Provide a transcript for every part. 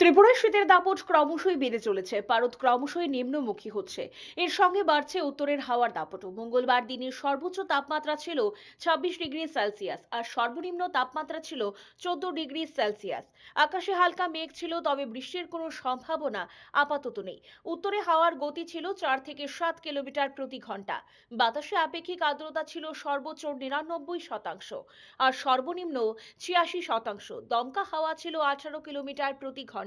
ত্রিপুরায় শীতের দাপট ক্রমশই বেড়ে চলেছে। ভারত ক্রমশই নিম্নমুখী হচ্ছে। এর সঙ্গে বাড়ছে উত্তরের হাওয়ার দাপটও। মঙ্গলবার দিনের সর্বোচ্চ তাপমাত্রা ছিল ছাব্বিশ ডিগ্রি সেলসিয়াস আর সর্বনিম্ন তাপমাত্রা ছিল চোদ্দ ডিগ্রি সেলসিয়াস। আকাশে হালকা মেঘ ছিল, তবে বৃষ্টির কোনো সম্ভাবনা আপাতত নেই। উত্তরে হাওয়ার গতি ছিল চার থেকে সাত কিলোমিটার প্রতি ঘণ্টা। বাতাসে আপেক্ষিক আর্দ্রতা ছিল সর্বোচ্চ নিরানব্বই শতাংশ আর সর্বনিম্ন ছিয়াশি শতাংশ। দমকা হাওয়া ছিল আঠারো কিলোমিটার প্রতি ঘণ্টা।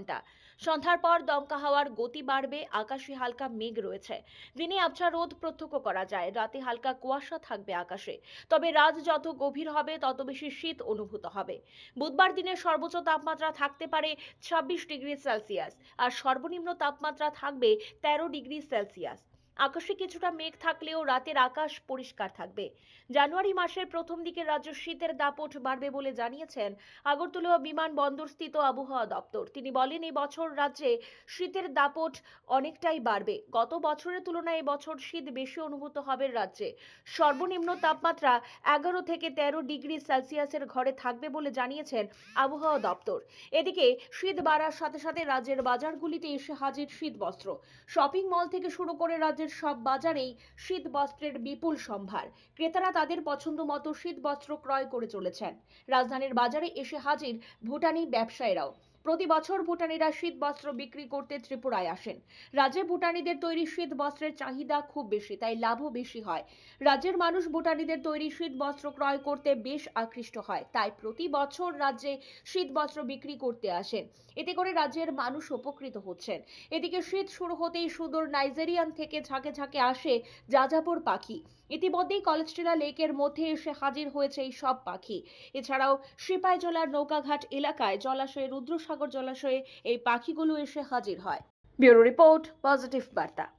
সন্ধ্যার পর দমকা হাওয়ার গতি বাড়বে, আকাশে হালকা মেঘ রয়েছে। দিনে আবছা রোদ প্রত্যক্ষ করা যায়, রাতে হালকা কুয়াশা থাকবে আকাশে। তবে রাত যত গভীর হবে, তত বেশি শীত অনুভূত হবে। বুধবার দিনের সর্বোচ্চ তাপমাত্রা থাকতে পারে ছাব্বিশ ডিগ্রি সেলসিয়াস, আর সর্বনিম্ন তাপমাত্রা থাকবে তেরো ডিগ্রি সেলসিয়াস। আকাশে কিছুটা মেঘ থাকলেও রাতের আকাশ পরিষ্কার থাকবে। জানুয়ারি মাসের প্রথম দিকে রাজ্য শীতের দাপট বাড়বে বলে জানিয়েছেন আগরতলা বিমান বিমানবন্দরস্থিত আবহাওয়া দপ্তর। তিনি বলেন এই বছর রাজ্যে শীতের দাপট অনেকটাই বাড়বে। গত বছরের তুলনায় এবছর শীত বেশি অনুভূত হবে রাজ্যে। সর্বনিম্ন তাপমাত্রা এগারো থেকে তেরো ডিগ্রি সেলসিয়াসের ঘরে থাকবে বলে জানিয়েছেন আবহাওয়া দপ্তর। এদিকে শীত বাড়ার সাথে সাথে রাজ্যের বাজারগুলিতে এসে হাজির শীত বস্ত্র শপিং মল থেকে শুরু করে রাজ্যের সব বাজারেই শীত বস্ত্রের বিপুল সম্ভার। ক্রেতারা তাদের পছন্দ মতো শীত বস্ত্র ক্রয় করে চলেছেন। রাজধানীর বাজারে এসে হাজির ভুটানি ব্যবসায়ীরাও। প্রতি বছর ভুটানিরা শীত বস্ত্র বিক্রি করতে ত্রিপুরায় আসেন। রাজ্যে ভুটানিদের তৈরি শীত বস্ত্রের চাহিদা খুব বেশি, তাই লাভও বেশি হয়। রাজ্যের মানুষ ভুটানিদের তৈরি শীত বস্ত্র ক্রয় করতে বেশ আকৃষ্ট হয়, তাই প্রতি বছর রাজ্যে শীত বস্ত্র বিক্রি করতে আসেন। এতে করে রাজ্যের মানুষ উপকৃত হচ্ছেন। এদিকে শীত শুরু হতেই সুদূর নাইজেরিয়ান থেকে ঝাঁকে ঝাঁকে আসে যাযাবর পাখি। ইতিমধ্যেই কলেস্ট্রেলা লেকের মধ্যে এসে হাজির হয়েছে এই সব পাখি। এছাড়াও সিপাহীজলার নৌকাঘাট এলাকায় জলাশয়ে রুদ্রসাগর জলাশয়ে এই পাখিগুলো এসে হাজির হয়। ব্যুরো রিপোর্ট পজিটিভ বার্তা।